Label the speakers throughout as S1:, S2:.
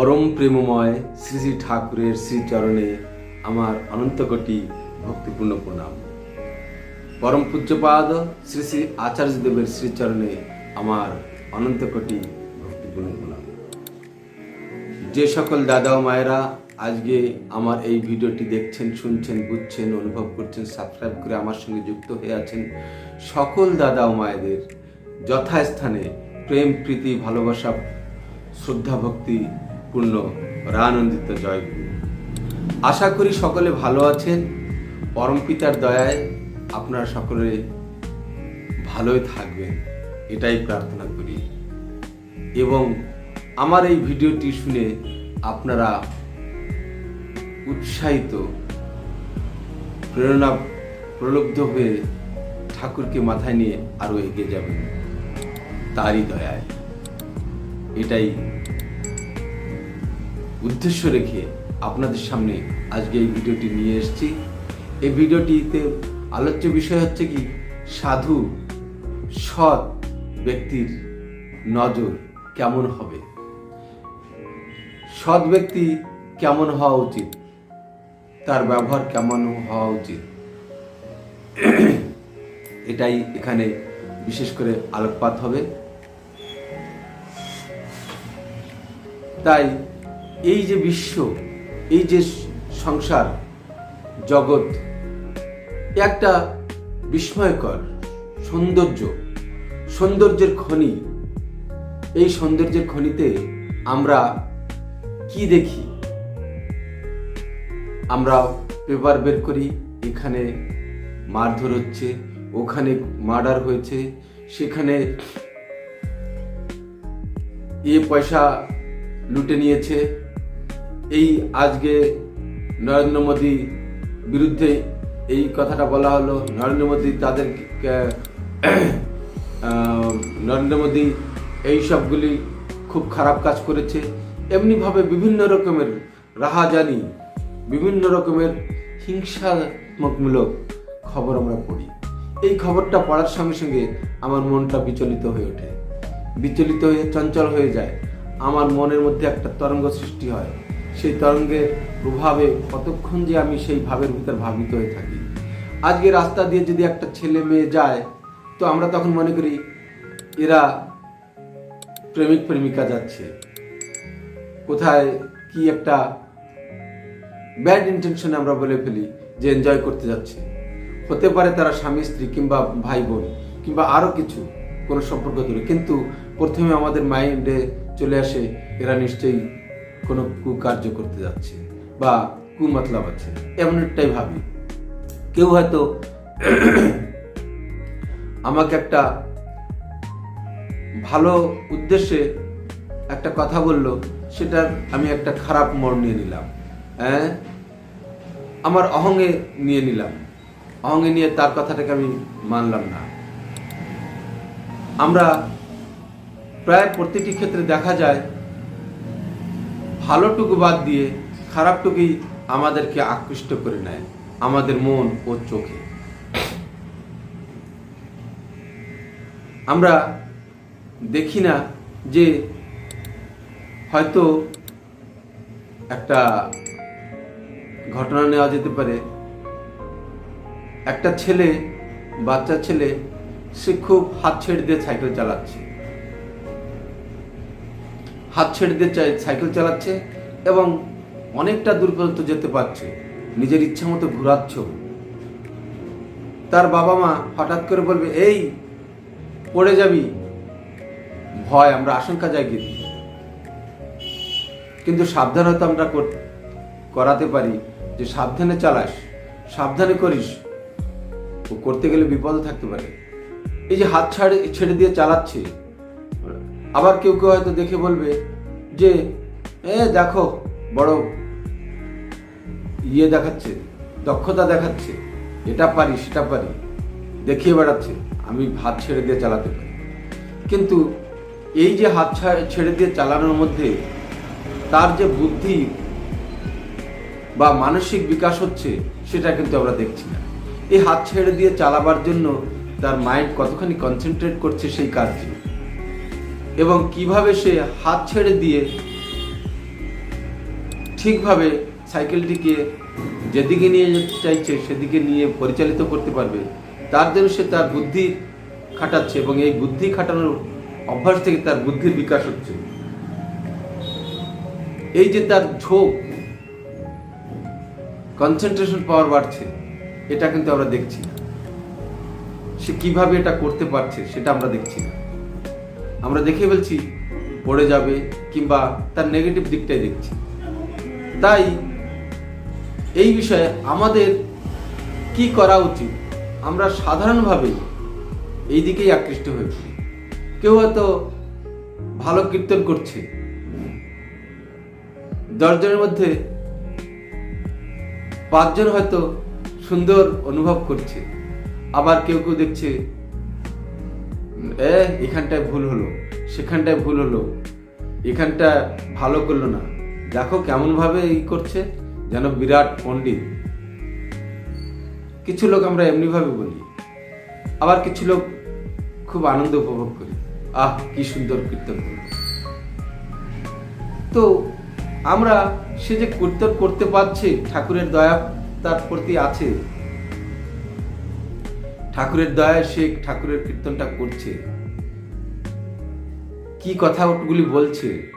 S1: পরম প্রেমময় শ্রী শ্রী ঠাকুরের শ্রীচরণে আমার অনন্তকোটি ভক্তিপূর্ণ প্রণাম। পরম পূজ্যপাদ শ্রী শ্রী আচার্যদেবের শ্রীচরণে আমার অনন্তকোটি ভক্তিপূর্ণ প্রণাম। যে সকল দাদা ও মায়েরা আজকে আমার এই ভিডিওটি দেখছেন, শুনছেন, বুঝছেন, অনুভব করছেন সাবস্ক্রাইব করে আমার সঙ্গে যুক্ত হয়ে আছেন সকল দাদা ও মায়েদের যথাস্থানে প্রেম, প্রীতি, ভালোবাসা, শ্রদ্ধা, ভক্তি পূর্ণ রানন্দিত জয়গুরু। আশা করি সকলে ভালো আছেন। পরম পিতার দয়ায় আপনারা সকলে ভালোই থাকবেন। এটাই প্রার্থনা করি। এবং আমার এই ভিডিওটি শুনে আপনারা উৎসাহিত, প্রেরণা প্রলুব্ধ হয়ে ঠাকুরকে মাথায় নিয়ে আরও এগিয়ে যাবেন। তারই দয়ায়। এটাই উদ্দেশ্য রেখে আপনাদের সামনে আজকে এই ভিডিওটি নিয়ে এসেছি। এই ভিডিওটিতে আলোচ্য বিষয় হচ্ছে কি, সাধু সৎ ব্যক্তির নজর কেমন হবে? সৎ ব্যক্তি কেমন হওয়া উচিত? তার ব্যবহার কেমন হওয়া উচিত? এটাই এখানে বিশেষ করে আলোকপাত হবে। তাই এই যে বিশ্ব, এই যে সংসার, জগৎ একটা বিস্ময়কর সৌন্দর্য, সৌন্দর্যের খনি। এই সৌন্দর্যের খনিতে আমরা কি দেখি? আমরা পেপার বের করি, এখানে মারধর হচ্ছে, ওখানে মার্ডার হয়েছে, সেখানে এ পয়সা লুটে নিয়েছে এই আজকে নরেন্দ্র মোদী বিরুদ্ধে এই কথাটা বলা হলো। নরেন্দ্র মোদী তাদের নরেন্দ্র মোদী এই সবগুলি খুব খারাপ কাজ করেছে। এমনিভাবে বিভিন্ন রকমের রাহাজানি, বিভিন্ন রকমের হিংসাত্মকমূলক খবর আমরা পড়ি। এই খবরটা পড়ার সঙ্গে সঙ্গে আমার মনটা বিচলিত হয়ে ওঠে। বিচলিত হয়ে চঞ্চল হয়ে যায়। আমার মনের মধ্যে একটা তরঙ্গ সৃষ্টি হয়। সেই তরঙ্গের প্রভাবে কতক্ষণ যে আমি সেই ভাবের ভিতর ভাবিত হয়ে থাকি। আজকে রাস্তা দিয়ে যদি একটা ছেলে মেয়ে যায়, তো আমরা তখন মনে করি এরা প্রেমিক প্রেমিকা যাচ্ছে। কোথায় কি একটা ব্যাড ইন্টেনশনে আমরা বলে ফেলি যে এনজয় করতে যাচ্ছে। হতে পারে তারা স্বামী, স্ত্রী কিংবা ভাই, বোন কিংবা আরও কিছু, কোনো সম্পর্ক ধরে কিন্তু প্রথমে আমাদের মাইন্ডে চলে আসে, এরা নিশ্চয়ই কোনো কুকার্য করতে যাচ্ছে বা কুমতলাব আছে। এমন একটাই ভাবি। কেউ হয়তো আমাকে একটা ভালো উদ্দেশ্যে একটা কথা বলল, সেটার আমি একটা খারাপ মোড় নিয়ে নিলাম। হ্যাঁ? আমার অহঙ্গে নিয়ে নিলাম। অহঙ্গে নিয়ে তার কথাটাকে আমি মানলাম না। আমরা প্রায় প্রতিটি ক্ষেত্রে দেখা যায় ভালোটুকু বাদ দিয়ে খারাপটুকুই আমাদেরকে আকৃষ্ট করে নেয়, আমাদের মন ও চোখে। আমরা দেখি না যে হয়তো একটা ঘটনা নেওয়া যেতে পারে। একটা ছেলে, বাচ্চা ছেলে, সে খুব হাত ছেড়ে দিয়ে সাইকেল চালাচ্ছে। হাত ছেড়ে দিয়ে সাইকেল চালাচ্ছে এবং অনেকটা দূর পর্যন্ত যেতে পারছে। নিজের ইচ্ছা মতো ঘুরাচ্ছ। তার বাবা মা হঠাৎ করে বলবে, এই, পড়ে যাবি? ভয়, আমরা আশঙ্কা জাগিয়ে কিন্তু সাবধানতা আমরা কর- করাতে পারি যে সাবধানে চালাস, সাবধানে করিস। ও করতে গেলে বিপদ থাকতে পারে। এই যে হাত ছাড়ে, ছেড়ে দিয়ে চালাচ্ছে আবার কেউ কেউ হয়তো দেখে বলবে যে, এ, দেখো, বড় ইয়ে দেখাচ্ছে, দক্ষতা দেখাচ্ছে, এটা পারি, সেটা পারি, দেখিয়ে বেড়াচ্ছে, আমি হাত ছেড়ে দিয়ে চালাতে পারি। কিন্তু এই যে হাত ছেড়ে দিয়ে চালানোর মধ্যে তার যে বুদ্ধি বা মানসিক বিকাশ হচ্ছে, সেটা কিন্তু আমরা দেখছি না। এই হাত ছেড়ে দিয়ে চালাবার জন্য তার মাইন্ড কতখানি কনসেন্ট্রেট করছে সেই কাজে এবং কীভাবে সে হাত ছেড়ে দিয়ে ঠিকভাবে সাইকেলটিকে যেদিকে নিয়ে যেতে চাইছে, সেদিকে নিয়ে পরিচালিত করতে পারবে। তার জন্য সে তার বুদ্ধি খাটাচ্ছে এবং এই বুদ্ধি খাটানোর অভ্যাস থেকে তার বুদ্ধির বিকাশ হচ্ছে। এই যে তার ঝোঁক কনসেন্ট্রেশন পাওয়ার বাড়ছে, এটা কিন্তু আমরা দেখছি সে কীভাবে এটা করতে পারছে, সেটা আমরা দেখছি না। আমরা দেখে বলছি পড়ে যাবে কিংবা তার নেগেটিভ দিকটাই দেখছি। তাই এই বিষয়ে আমাদের কি করা উচিত? আমরা সাধারণভাবে এই দিকেই আকৃষ্ট হয়ে কেউ হয়তো ভালো কীর্তন করছে। দশজনের মধ্যে পাঁচজন হয়তো সুন্দর অনুভব করছে। আবার কেউ কেউ দেখছে এ, এখানটায় ভুল হলো, সেখানটায় ভুল হলো, এখানটা ভালো করল না। দেখো কেমন ভাবে ই করছে, যেন বিরাট পণ্ডিত। কিছু লোক আমরা এমনিভাবে বলি, আবার কিছু লোক খুব আনন্দ উপভোগ করি। আহ, কি সুন্দর কীর্তন করল তো, আমরা সে যে কীর্তন করতে পারছে, ঠাকুরের দয়া তার প্রতি আছে ঠাকুরের দয়ায় সে ঠাকুরের কীর্তনটা করছে। কি কথাগুলি বলছে?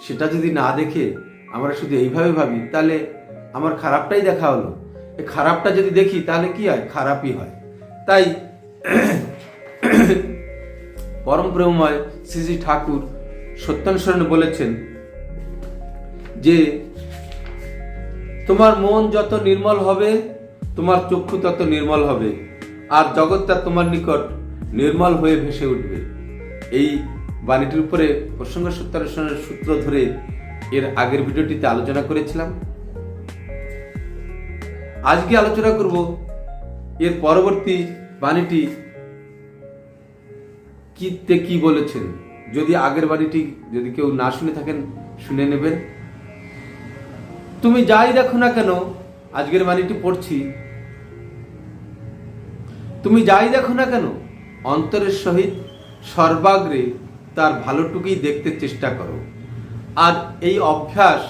S1: সেটা যদি না দেখে আমরা শুধু এইভাবে ভাবি, তাহলে আমার খারাপটাই দেখা হলো। এই খারাপটা যদি দেখি, তাহলে কি হয়? খারাপই হয়। তাই পরম প্রেমময় শ্রী ঠাকুর সত্যানুসরণ বলেছেন যে, তোমার মন যত নির্মল হবে তোমার চক্ষু তত নির্মল হবে, আর জগৎটা তোমার নিকট নির্মল হয়ে ভেসে উঠবে। এই বাণীটির উপরে প্রসঙ্গ সত্যানুসরণের সূত্র ধরে এর আগের ভিডিওটিতে আলোচনা করেছিলাম। আজকে আলোচনা করব এর পরবর্তী বাণীটি কিতে কি বলেছেন? যদি আগের বাণীটি যদি কেউ না শুনে থাকেন, শুনে নেবেন। তুমি যাই দেখো না কেন, আজকের বাণীটি পড়ছি তুমি যাই দেখো না কেন, অন্তরের সহিত সর্বাগ্রে তার ভালোটুকুই দেখতে চেষ্টা করো। আর এই অভ্যাস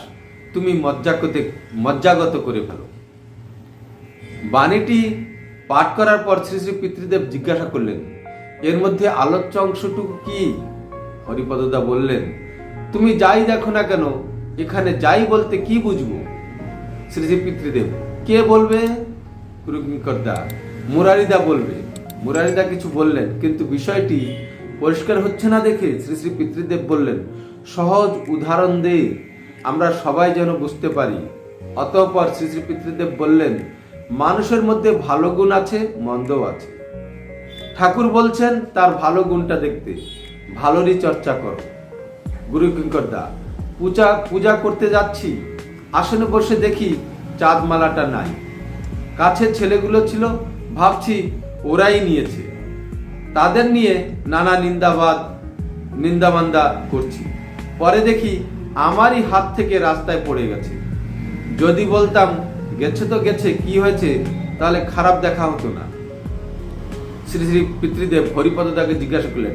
S1: তুমি মজ্জাগত মজ্জাগত করে ফেলো। বাণীটি পাঠ করার পর শ্রী শ্রী পিতৃদেব জিজ্ঞাসা করলেন, এর মধ্যে আলোচ্য অংশটুকু কি? হরিপদদা বললেন, তুমি যাই দেখো না কেন, এখানে যাই বলতে কি বুঝব? শ্রী শ্রী পিতৃদেব, কে বলবে? গুরুকিঙ্করদা মুরারিদা বলবে। মুরারিদা কিছু বললেন, কিন্তু বিষয়টি পরিষ্কার হচ্ছে না দেখে শ্রী শ্রী পিতৃদেব বললেন, সহজ উদাহরণ দিয়ে আমরা সবাই যেন বুঝতে পারি। অতঃপর শ্রী শ্রী পিতৃদেব বললেন, মানুষের মধ্যে ভালো গুণ আছে, মন্দও আছে। ঠাকুর বলছেন, তার ভালো গুণটা দেখতে, ভালোরই চর্চা করো। গুরু কিঙ্করদা, পূজা পূজা করতে যাচ্ছি। আসনে বসে দেখি চাঁদমালাটা নাই। কাছের ছেলেগুলো ছিল ভাবছি ওরাই নিয়েছে। তাদের নিয়ে নানা নিন্দাবাদ নিন্দাবান্দা করছি। পরে দেখি আমারই হাত থেকে রাস্তায় পড়ে গেছে। যদি বলতাম, গেছে তো গেছে, কি হয়েছে? তাহলে খারাপ দেখা হতো না। শ্রী শ্রী পিতৃদেব হরিপদদাকে জিজ্ঞাসা করলেন,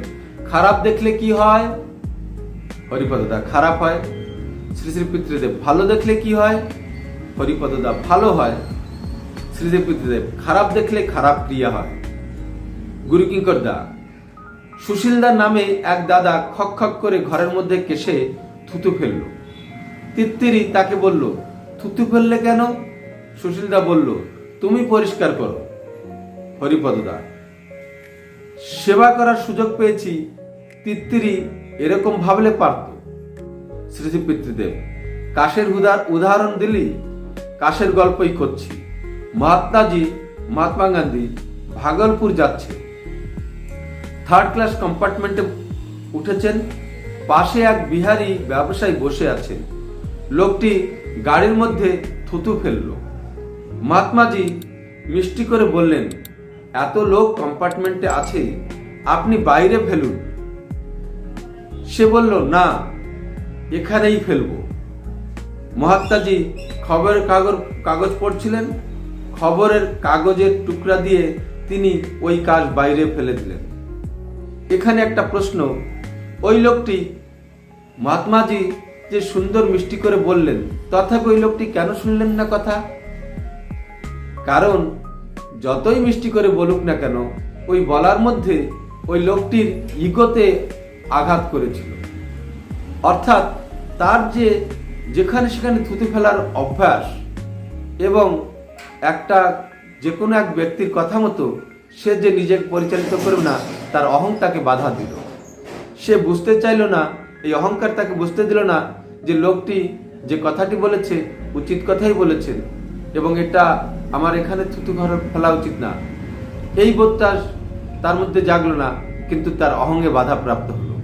S1: খারাপ দেখলে কি হয়? হরিপদদা খারাপ হয়। শ্রী শ্রী পিতৃদেব, ভালো দেখলে কি হয়? হরিপদদা ভালো হয়। শ্রী শ্রী পিতৃদেব খারাপ দেখলে খারাপ ক্রিয়া হয়। গুরু দা সুশীলদার নামে এক দাদা খক খক করে ঘরের মধ্যে কেসে থুতু ফেলল। তিত্তিরি তাকে বলল, থুতু ফেললে কেন? সুশীলদা বলল, তুমি পরিষ্কার করো। হরিপদদা, সেবা করার সুযোগ পেয়েছি। তিত্তিরি এরকম ভাবলে পারত। শ্রী পিতৃদেব, কাশের উদাহরণ দিলি? কাশের গল্পই করছি। মহাত্মাজি, মহাত্মা গান্ধী ভাগলপুর যাচ্ছে। থার্ড ক্লাস কম্পার্টমেন্টে উঠেছেন। পাশে এক বিহারি ব্যবসায়ী বসে আছেন। লোকটি গাড়ির মধ্যে থুতু ফেলল। মহাত্মাজি মিষ্টি করে বললেন, এত লোক কম্পার্টমেন্টে আছে, আপনি বাইরে ফেলুন। সে বলল, না, এখানেই ফেলব। মহাত্মাজি খবরের কাগজ কাগজ পড়ছিলেন। খবরের কাগজের টুকরা দিয়ে তিনি ওই কাজ বাইরে ফেলে দিলেন। এখানে একটা প্রশ্ন, ওই লোকটি মহাত্মাজি যে সুন্দর মিষ্টি করে বললেন, তথাপি ওই লোকটি কেন শুনলেন না কথা? কারণ যতই মিষ্টি করে বলুক না কেন, ওই বলার মধ্যে ওই লোকটির ইগোতে আঘাত করেছিল। অর্থাৎ তার যে যেখানে সেখানে থুতু ফেলার অভ্যাস এবং একটা যে কোনো এক ব্যক্তির কথা মতো সে যে নিজেকে পরিচালিত করবে না, তার অহং তাকে বাধা দিল। সে বুঝতে চাইল না, এই অহংকার তাকে বুঝতে দিল না যে লোকটি যে কথাটি বলেছে উচিত কথাই বলেছেন এবং এটা আমার এখানে থুতু ঘর ফেলা উচিত না। এই বোধটা তার মধ্যে জাগলো না, কিন্তু তার অহঙ্গে বাধা প্রাপ্ত হলো।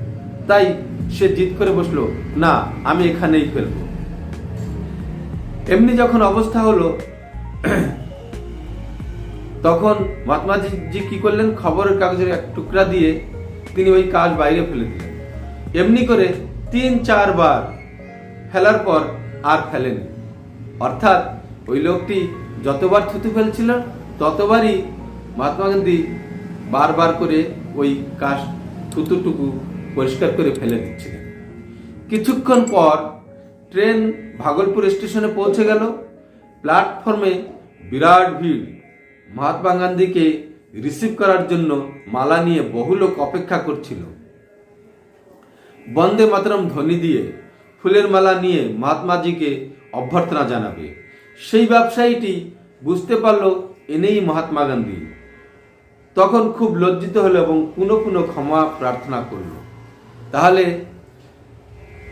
S1: তাই সে জিদ করে বসল, না, আমি এখানেই ফেলব। এমনি যখন অবস্থা হলো তখন মহাত্মাজি কি করলেন? খবরের কাগজের এক টুকরা দিয়ে তিনি ওই কাজ বাইরে ফেলে দিলেন। এমনি করে তিন চারবার ফেলার পর আর ফেলেনি। অর্থাৎ ওই লোকটি যতবার থুতু ফেলছিল, ততবারই মহাত্মা গান্ধী বারবার করে ওই কাজ থুতুটুকু পরিষ্কার করে ফেলে দিচ্ছিলেন। কিছুক্ষণ পর ট্রেন ভাগলপুর স্টেশনে পৌঁছে গেল। প্ল্যাটফর্মে বিরাট ভিড়। মহাত্মা গান্ধীকে রিসিভ করার জন্য মালা নিয়ে বহু লোক অপেক্ষা করছিল। বন্দে মাতরম ধ্বনি দিয়ে ফুলের মালা নিয়ে মহাত্মাজিকে অভ্যর্থনা জানাবে। সেই ব্যবসায়ীটি বুঝতে পারল, এনেই মহাত্মা গান্ধী। তখন খুব লজ্জিত হলো এবং কোনো কোনো ক্ষমা প্রার্থনা করল। তাহলে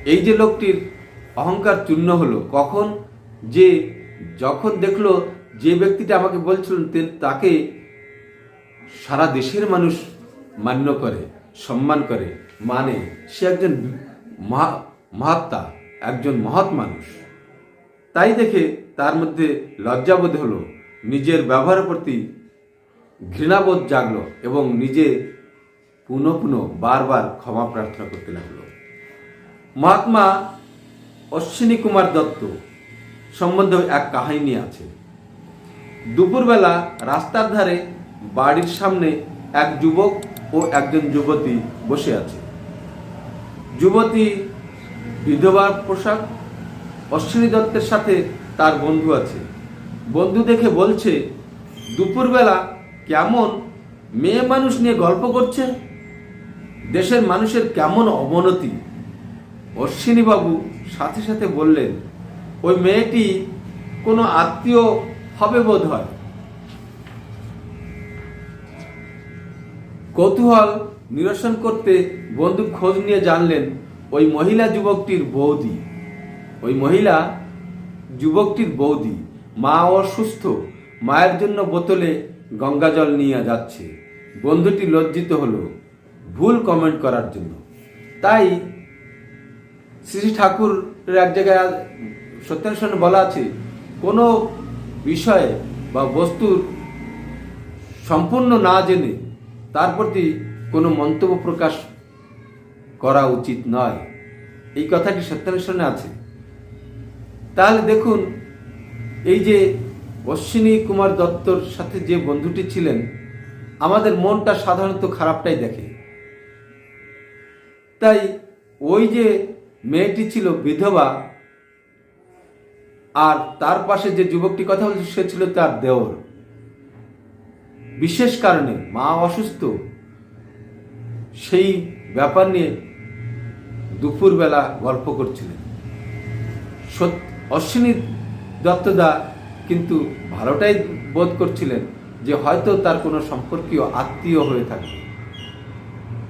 S1: এই যে লোকটির অহংকার চূর্ণ হলো, কখন? যে যখন দেখল যে ব্যক্তিটা আমাকে বলছিলেন তাকে সারা দেশের মানুষ মান্য করে, সম্মান করে মানে সে একজন মহা- মহাত্মা, একজন মহৎ মানুষ। তাই দেখে তার মধ্যে লজ্জাবোধ হলো, নিজের ব্যবহারের প্রতি ঘৃণাবোধ জাগলো এবং নিজে পুনঃ পুনঃ বারবার ক্ষমা প্রার্থনা করতে লাগল। মহাত্মা অশ্বিনী কুমার দত্ত সম্বন্ধে এক কাহিনী আছে। দুপুরবেলা রাস্তার ধারে বাড়ির সামনে এক যুবক ও একজন যুবতী বসে আছে। যুবতী বিধবার পোশাক, অশ্বিনী দত্তের সাথে তার বন্ধু আছে। বন্ধু দেখে বলছে, দুপুরবেলা কেমন মেয়ে মানুষ নিয়ে গল্প করছে? দেশের মানুষের কেমন অবনতি? অশ্বিনীবাবু সাথে সাথে বললেন, ওই মেয়েটি কোনো আত্মীয় হবে বোধ হয় কৌতূহল নিরসন করতে বন্ধু খোঁজ নিয়ে জানলেন ওই মহিলা যুবকটির বৌদি। ওই মহিলা যুবকটির বৌদি। মা অসুস্থ, মায়ের জন্য বোতলে গঙ্গা জল নিয়ে যাচ্ছে। বন্ধুটি লজ্জিত হলো ভুল কমেন্ট করার জন্য। তাই শ্রী ঠাকুরের এক জায়গায় সত্যানুষ্ঠানে বলা আছে, কোনো বিষয়ে বা বস্তুর সম্পূর্ণ না জেনে তার প্রতি কোনো মন্তব্য প্রকাশ করা উচিত নয়। এই কথাটি সত্যানুষ্ঠানে আছে। তাহলে দেখুন, এই যে অশ্বিনী কুমার দত্তর সাথে যে বন্ধুটি ছিলেন, আমাদের মনটা সাধারণত খারাপটাই দেখে। তাই ওই যে মেয়েটি ছিল বিধবা আর তার পাশে যে যুবকটি কথা বলছে, সে ছিল তার দেওর। বিশেষ কারণে মা অসুস্থ। সেই ব্যাপার নিয়ে দুপুরবেলা গল্প করছিলেন। অশ্বিনী দত্তদা কিন্তু ভালোটাই বোধ করছিলেন যে হয়তো তার কোনো সম্পর্কীয় আত্মীয় হয়ে থাকে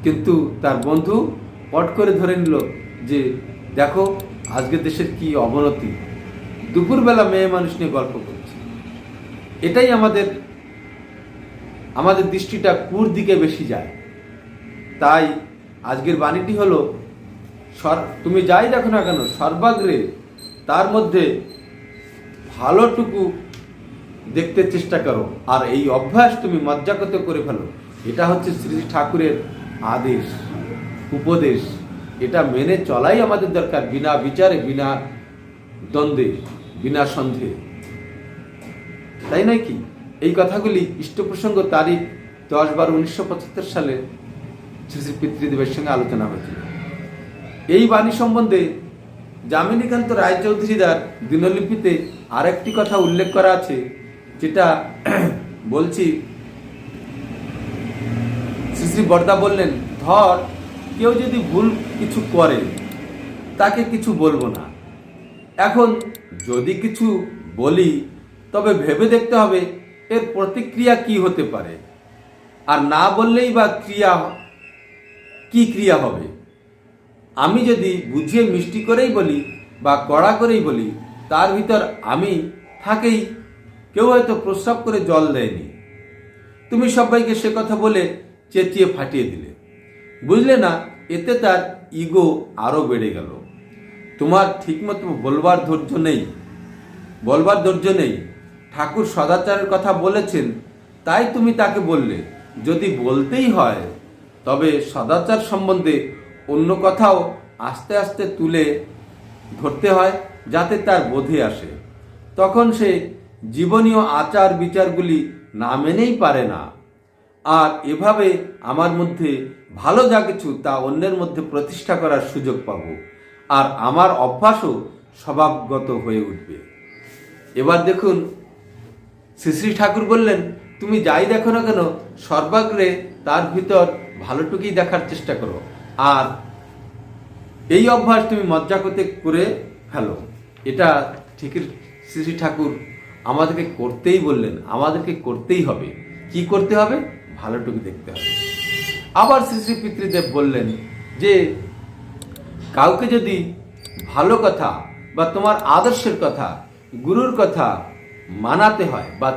S1: কিন্তু তার বন্ধু পট করে ধরে নিল যে, দেখো, আজকে দেশের কি অবনতি। দুপুরবেলা মেয়ে মানুষ নিয়ে গল্প করছে। এটাই আমাদের আমাদের দৃষ্টিটা কুর দিকে বেশি যায়। তাই আজকের বাণীটি হলো, সর- তুমি যাই দেখো না কেন, সর্বাগ্রে তার মধ্যে ভালোটুকু দেখতে চেষ্টা করো, আর এই অভ্যাস তুমি মজ্জাগত করে ফেলো। এটা হচ্ছে শ্রী ঠাকুরের আদেশ, উপদেশ। এটা মেনে চলাই আমাদের দরকার, বিনা বিচারে, বিনা দ্বন্দ্বে। বিনা সন্দেহে। তাই নয় কি? এই কথাগুলি ইষ্টপ্রসঙ্গ তারিখ দশ বারো উনিশশো পঁচাত্তর সালে শ্রী শ্রী পিতৃদেবের সঙ্গে আলোচনা হয়েছিল। এই বাণী সম্বন্ধে যামিনীকান্ত রায়চৌধুরীদার দিনলিপিতে আরেকটি কথা উল্লেখ করা আছে, যেটা বলছি। শ্রী শ্রী বর্দা বললেন, ধর, কেউ যদি ভুল কিছু করে, তাকে কিছু বলব না। এখন যদি কিছু বলি, তবে ভেবে দেখতে হবে এর প্রতিক্রিয়া কি হতে পারে। আর না বললেই বা ক্রিয়া কি ক্রিয়া হবে? আমি যদি বুঝিয়ে মিষ্টি করেই বলি বা কড়া করেই বলি, তার ভিতর আমি থাকেই, কেউ হয়তো প্রস্রাব করে জল দেয়নি। তুমি সবাইকে সে কথা বলে চেঁচিয়ে ফাটিয়ে দিলে। বুঝলে না, এতে তার ইগো আরও বেড়ে গেল। তোমার ঠিকমতো বলবার ধৈর্য নেই। বলবার ধৈর্য নেই। ঠাকুর সদাচারের কথা বলেছেন, তাই তুমি তাকে বললে। যদি বলতেই হয়, তবে সদাচার সম্বন্ধে অন্য কথাও আস্তে আস্তে তুলে ধরতে হয়, যাতে তার বোধে আসে। তখন সে জীবনীয় আচার বিচারগুলি না মেনেই পারে না। আর এভাবে আমার মধ্যে ভালো যা কিছু, তা অন্যের মধ্যে প্রতিষ্ঠা করার সুযোগ পাব। আর আমার অভ্যাসও স্বভাবগত হয়ে উঠবে। এবার দেখুন শ্রী শ্রী ঠাকুর বললেন, তুমি যাই দেখো না কেন, সর্বাগ্রে তার ভিতর ভালোটুকুই দেখার চেষ্টা করো। আর এই অভ্যাস তুমি মজ্জা করতে করে ফেলো। এটা ঠিকই শ্রী শ্রী ঠাকুর আমাদেরকে করতেই বললেন, আমাদেরকে করতেই হবে। কি করতে হবে? ভালোটুকু দেখতে হবে। আবার শ্রী শ্রী পিতৃদেব বললেন যে কাউকে যদি ভালো কথা বা তোমার আদর্শের কথা, গুরুর কথা মানাতে হয় বা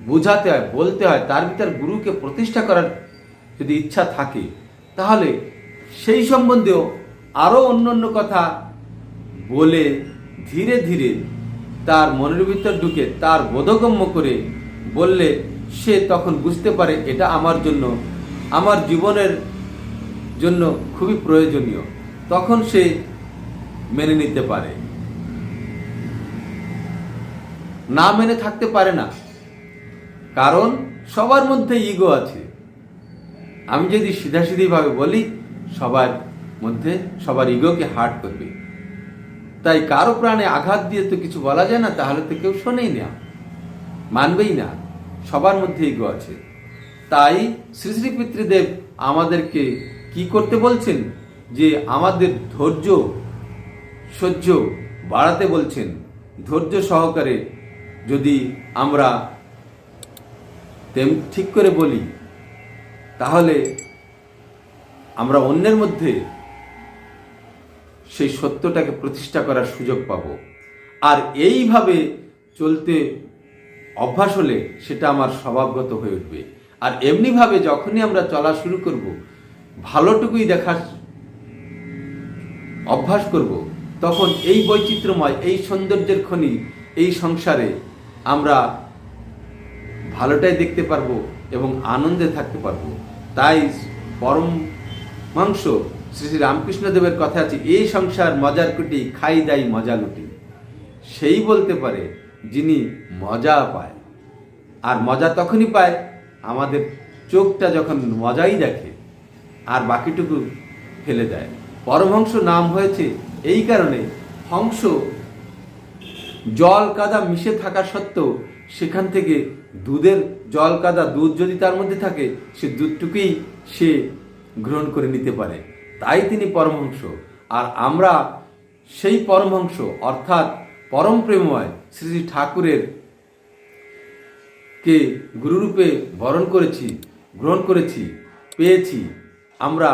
S1: বোঝাতে হয়, বলতে হয়, তার ভিতর গুরুকে প্রতিষ্ঠা করার যদি ইচ্ছা থাকে, তাহলে সেই সম্বন্ধেও আরও অন্য অন্য কথা বলে ধীরে ধীরে তার মনের ভিতর ঢুকে তার বোধগম্য করে বললে সে তখন বুঝতে পারে এটা আমার জন্য, আমার জীবনের জন্য খুবই প্রয়োজনীয়। তখন সে মেনে নিতে পারে। না মেনে থাকতে পারে না। কারণ সবার মধ্যে ইগো আছে। আমি যদি সিধাসিধিভাবে বলি, সবার মধ্যে সবার ইগোকে হার্ট করবে। তাই কারও প্রাণে আঘাত দিয়ে তো কিছু বলা যায় না, তাহলে তো কেউ শোনেই না, মানবেই না। সবার মধ্যে ইগো আছে। তাই শ্রী শ্রী পিতৃদেব আমাদেরকে কি করতে বলছেন? যে আমাদের ধৈর্য সহ্য বাড়াতে বলছেন, ধৈর্য সহকারে যদি আমরা তেম, ঠিক করে বলি, তাহলে আমরা অন্যের মধ্যে সেই সত্যটাকে প্রতিষ্ঠা করার সুযোগ পাব। আর এইভাবে চলতে অভ্যাস হলে সেটা আমার স্বভাবগত হয়ে উঠবে। আর এমনিভাবে যখনই আমরা চলা শুরু করব, ভালোটুকুই দেখার অভ্যাস করব, তখন এই বৈচিত্র্যময়, এই সৌন্দর্যের খনি, এই সংসারে আমরা ভালোটাই দেখতে পারব এবং আনন্দে থাকতে পারব। তাই পরম মাংস শ্রী শ্রী রামকৃষ্ণদেবের কথা আছে, এই সংসার মজার কুটি, খাই দাই মজা লুটি। সেই বলতে পারে, যিনি মজা পায়, আর মজা তখনই পায় আমাদের চোখটা যখন মজাই দেখে, আর বাকিটুকু ফেলে দেয়। পরমহংস নাম হয়েছে। এই কারণে হংস জল কাদা মিশে থাকা সত্ত্বেও সেখান থেকে দুধের জল কাদা দুধ যদি তার মধ্যে থাকে, সে দুধটুকুই সে গ্রহণ করে নিতে পারে। তাই তিনি পরমহংস। আর আমরা সেই পরমহংস, অর্থাৎ পরম প্রেমময় শ্রী শ্রী ঠাকুরের কে গুরুরূপে বরণ করেছি, গ্রহণ করেছি, পেয়েছি, আমরা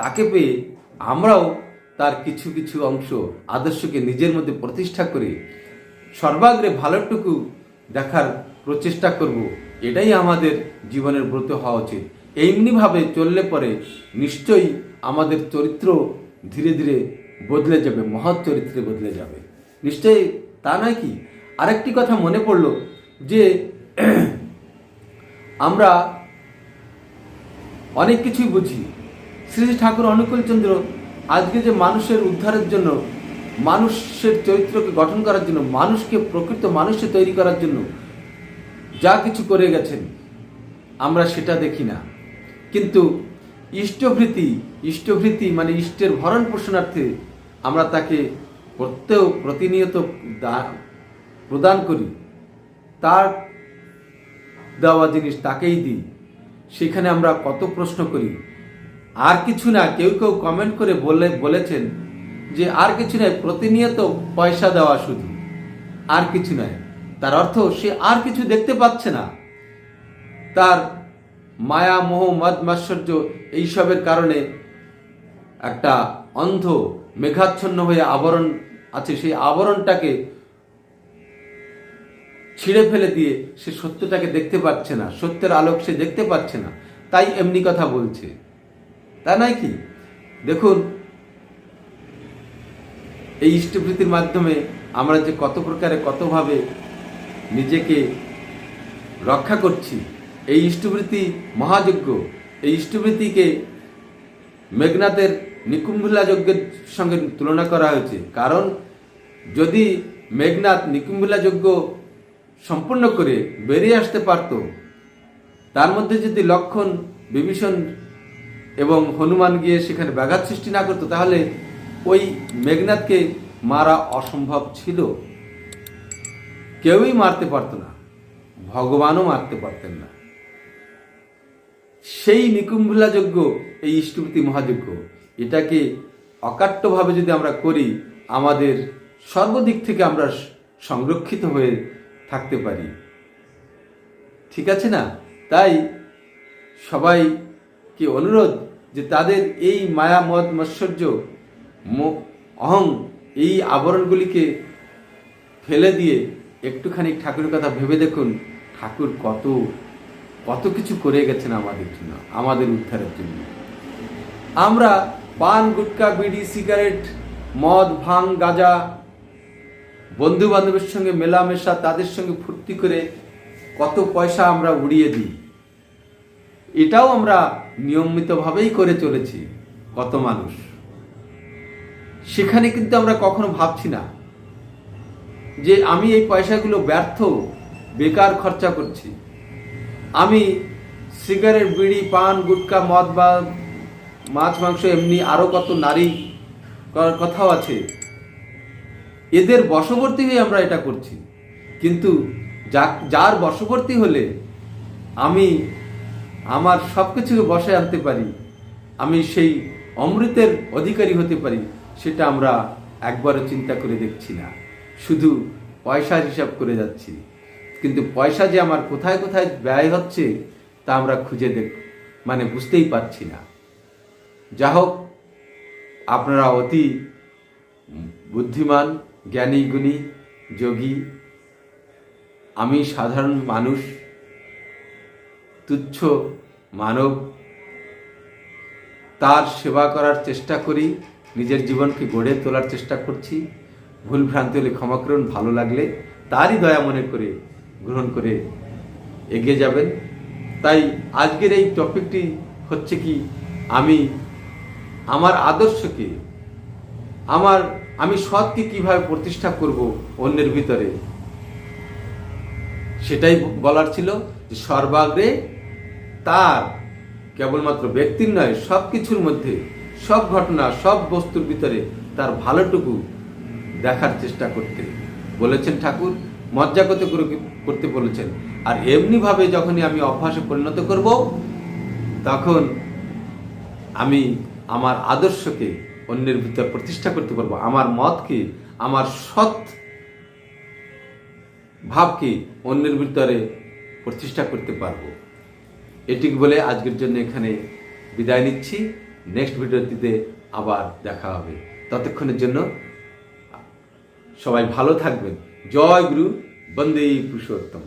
S1: তাকে পেয়ে আমরাও তার কিছু কিছু অংশ আদর্শকে নিজের মধ্যে প্রতিষ্ঠা করে সর্বাগ্রে ভালোটুকু দেখার প্রচেষ্টা করব। এটাই আমাদের জীবনের ব্রত হওয়া উচিত। এমনিভাবে চললে পরে নিশ্চয়ই আমাদের চরিত্র ধীরে ধীরে বদলে যাবে, মহৎ চরিত্রে বদলে যাবে। নিশ্চয়ই তা নয় কি? আরেকটি কথা মনে পড়ল যে আমরা অনেক কিছুই বুঝি। শ্রী ঠাকুর অনুকূল চন্দ্র আজকে যে মানুষের উদ্ধারের জন্য, মানুষের চরিত্রকে গঠন করার জন্য, মানুষকে প্রকৃত মানুষে তৈরি করার জন্য যা কিছু করে গেছেন, আমরা সেটা দেখি না। কিন্তু ইষ্টভৃতি ইষ্টভৃতি মানে ইষ্টের ভরণ পোষণার্থে আমরা তাকে প্রত্যেক প্রতিনিয়ত প্রদান করি। তার দেওয়া জিনিস তাকেই দিই। সেখানে আমরা কত প্রশ্ন করি। আর কিছু না, কেউ কেউ কমেন্ট করে বলে, বলেছেন যে আর কিছু নয়, প্রতিনিয়ত পয়সা দেওয়া শুধু। আর কিছু নয়। তার অর্থ সে আর কিছু দেখতে পাচ্ছে না। তার মায়া, মোহ, মদ মাশ্চর্য এইসবের কারণে একটা অন্ধ, মেঘাচ্ছন্ন হয়ে আবরণ আছে। সেই আবরণটাকে ছিঁড়ে ফেলে দিয়ে সে সত্যটাকে দেখতে পাচ্ছে না। সত্যের আলোক সে দেখতে পাচ্ছে না। তাই এমনি কথা বলছে। তা নয় কি? দেখুন, এই ইষ্টভৃতির মাধ্যমে আমরা যে কত প্রকারে, কতভাবে নিজেকে রক্ষা করছি, এই ইষ্টভৃতি মহাযজ্ঞ, এই ইষ্টভৃতিকে মেঘনাথের নিকুম্ভিলা যজ্ঞের সঙ্গে তুলনা করা হয়েছে। কারণ, যদি মেঘনাথ নিকুম্ভিলা যজ্ঞ সম্পূর্ণ করে বেরিয়ে আসতে পারত, তার মধ্যে যদি লক্ষণ, বিভীষণ এবং হনুমান গিয়ে সেখানে ব্যাঘাত সৃষ্টি না করতো, তাহলে ওই মেঘনাথকে মারা অসম্ভব ছিল। কেউই মারতে পারতো না, ভগবানও মারতে পারতেন না। সেই নিকুম্ভলা যজ্ঞ এই ইষ্টপতি মহাযজ্ঞ, এটাকে অকাট্যভাবে যদি আমরা করি, আমাদের সর্বদিক থেকে আমরা সংরক্ষিত হয়ে থাকতে পারি। ঠিক আছে না? তাই সবাইকে অনুরোধ যে তাদের এই মায়া মদ মৎসর্য অহং এই আবরণগুলিকে ফেলে দিয়ে একটুখানি ঠাকুরের কথা ভেবে দেখুন, ঠাকুর কত কত কিছু করে গেছেন আমাদের জন্য, আমাদের উদ্ধারের জন্য। আমরা পান, গুটকা, বিড়ি, সিগারেট, মদ, ভাং, গাঁজা বন্ধু বান্ধবের সঙ্গে মেলামেশা, তাদের সঙ্গে ফুর্তি করে কত পয়সা আমরা উড়িয়ে দিই। এটাও আমরা নিয়মিতভাবেই করে চলেছি, কত মানুষ। সেখানে কিন্তু আমরা কখনো ভাবছি না যে আমি এই পয়সাগুলো ব্যর্থ, বেকার খরচা করছি। আমি সিগারেট, বিড়ি, পান, গুটকা, মদ, বা মাছ, মাংস, এমনি আরও কত নারী কথাও আছে। এদের বশবর্তী হয়ে আমরা এটা করছি। কিন্তু যা যার বশবর্তী হলে আমি আমার সব কিছুকে বসে আনতে পারি, আমি সেই অমৃতের অধিকারী হতে পারি, সেটা আমরা একবারও চিন্তা করে দেখছি না। শুধু পয়সার হিসাব করে যাচ্ছি। কিন্তু পয়সা যে আমার কোথায় কোথায় ব্যয় হচ্ছে, তা আমরা খুঁজে দেখ মানে বুঝতেই পারছি না। যা হোক, আপনারা অতি বুদ্ধিমান, জ্ঞানী, গুণী, যোগী, আমি সাধারণ মানুষ তুচ্ছ মানব তার সেবা করার চেষ্টা করি, নিজের জীবনকে গড়ে তোলার চেষ্টা করছি। ভুল ভ্রান্তি হলে ক্ষমা করুন, ভালো লাগলে তারই দয়া মনে করে গ্রহণ করে এগিয়ে যাবেন। তাই আজকের এই টপিকটি হচ্ছে কি, আমি আমার আদর্শকে, আমার, আমি সৎকে কীভাবে প্রতিষ্ঠা করব অন্যের ভিতরে? সেটাই বলার ছিল যে সর্বাগ্রে তার কেবলমাত্র ব্যক্তির নয় সব কিছুর মধ্যে, সব ঘটনা, সব বস্তুর ভিতরে তার ভালোটুকু দেখার চেষ্টা করতে। বলেছেন ঠাকুর, মজ্জা করতে করে- করতে বলেছেন। আর এমনিভাবে যখনই আমি অভ্যাসে পরিণত করব, তখন আমি আমার আদর্শকে অন্যের ভিতর প্রতিষ্ঠা করতে পারব। আমার মতকে, আমার সৎ ভাবকে অন্যের ভিতরে প্রতিষ্ঠা করতে পারব। এটিক বলে আজকের জন্য এখানে বিদায় নিচ্ছি। নেক্সট ভিডিওটিতে আবার দেখা হবে। ততক্ষণের জন্য সবাই ভালো থাকবেন। জয় গুরু, বন্দে পুরুষোত্তম।